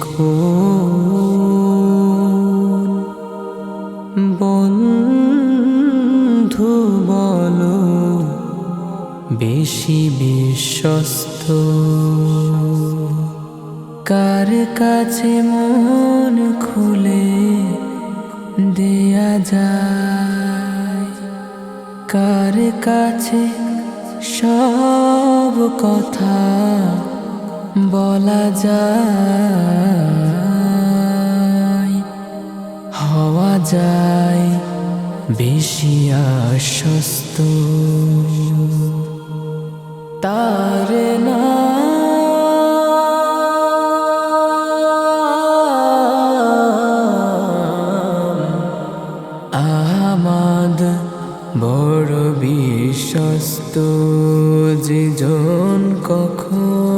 কোন বন্ধু বলো? বেশি বিশ্বস্ত। কার কাছে মন খুলে দেয়া যায়? কার কাছে সব কথা বলা যায় হওয়া যায় বেশি আশ্বস্ত। তার আহমাদ বড় বিশ্বস্ত যেজন কখনো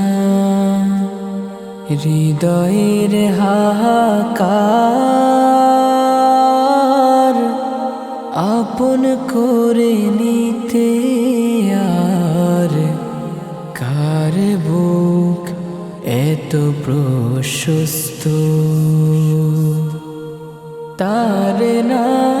হৃদয়ের হাহাকার আপন করে নিতে আর কার বুক এত প্রশস্ত? তার নাম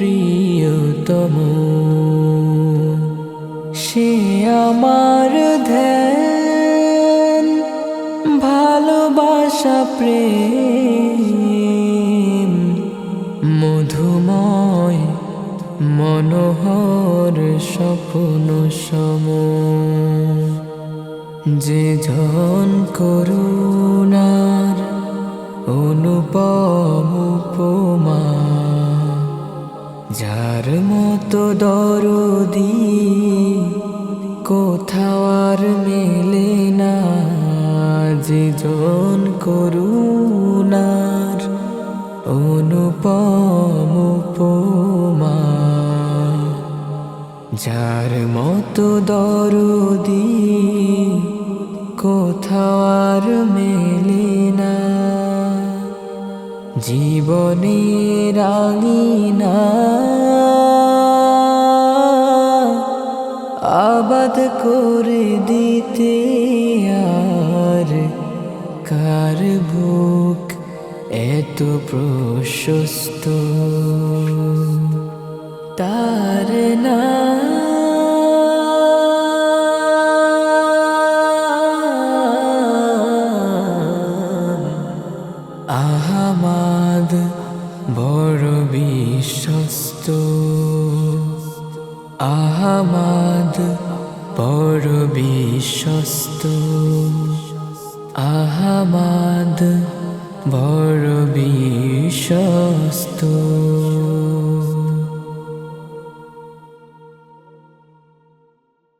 প্রিয়তম। সে আমার ধ্যান ভালোবাসা প্রেম মধুময় মনোহর স্বপ্ন সম। যে জন করুণার অনুপম মতো দরদি, কোথাও আর মেলে না, যে জন করুণার অনুপম উপমা। যার মতো দরদি, কোথাও আর মেলে না। জীবনে রাঙিনা আবাদ করে দিতে আর কার বুক এত প্রশস্ত তার নাম আহমাদ বড় বিশ্বস্ত। আহমাদ বড় বিশ্বস্ত। আহমাদ বড় বিশ্বস্ত।